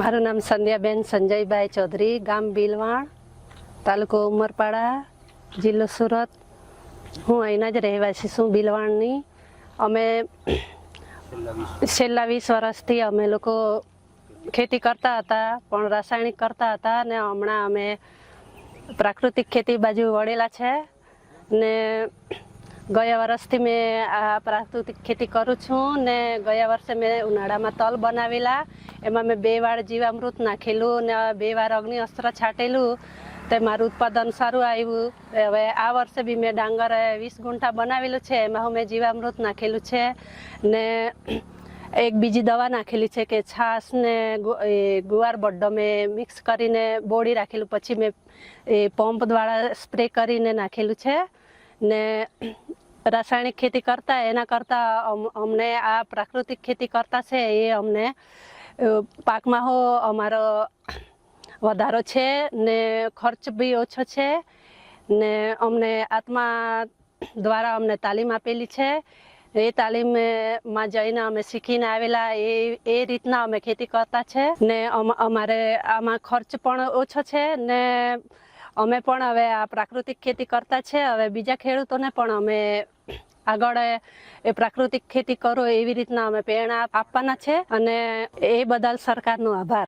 મારું નામ સંધ્યાબેન સંજયભાઈ ચૌધરી, ગામ બિલવાણ તાલુકો ઉમરપાડા, જિલ્લો સુરત. હું અહીંના જ રહેવાસી છું બિલવાણની અમે છેલ્લા વીસ વર્ષથી અમે લોકો ખેતી કરતા હતા, પણ રાસાયણિક કરતા હતા ને હમણાં અમે પ્રાકૃતિક ખેતી બાજુ વળેલા છે. ને ગયા વર્ષથી મેં આ પ્રાકૃતિક ખેતી કરું છું ને ગયા વર્ષે મેં ઉનાળામાં તલ બનાવેલા. એમાં મેં બે વાર જીવામૃત નાખેલું ને બે વાર અગ્નિ અસ્ત્ર છાંટેલું. તે મારું ઉત્પાદન સારું આવ્યું. હવે આ વર્ષે બી મેં ડાંગર વીસ ગુંઠા બનાવેલું છે. એમાં હું મેં જીવામૃત નાખેલું છે ને એક બીજી દવા નાખેલી છે કે છાશ ને ગુવાર બડ્ડો મેં મિક્સ કરીને બોળી રાખેલું. પછી મેં એ પંપ દ્વારા સ્પ્રે કરીને નાખેલું છે. ને રાસાયણિક ખેતી કરતા, એના કરતાં અમ- અમને આ પ્રાકૃતિક ખેતી કરતા છે, એ અમને પાકમાં હો અમારો વધારો છે ને ખર્ચ બી ઓછો છે ને અમને આત્મા દ્વારા અમને તાલીમ આપેલી છે. એ તાલીમમાં જઈને અમે શીખીને આવેલા, એ એ રીતના અમે ખેતી કરતા છે ને અમ- અમારે આમાં ખર્ચ પણ ઓછો છે ને અમે પણ હવે આ પ્રાકૃતિક ખેતી કરતા છે. હવે બીજા ખેડૂતોને પણ અમે આગળ એ પ્રાકૃતિક ખેતી કરો એવી રીતના અમે પ્રેરણા આપવાના છે અને એ બદલ સરકારનો આભાર.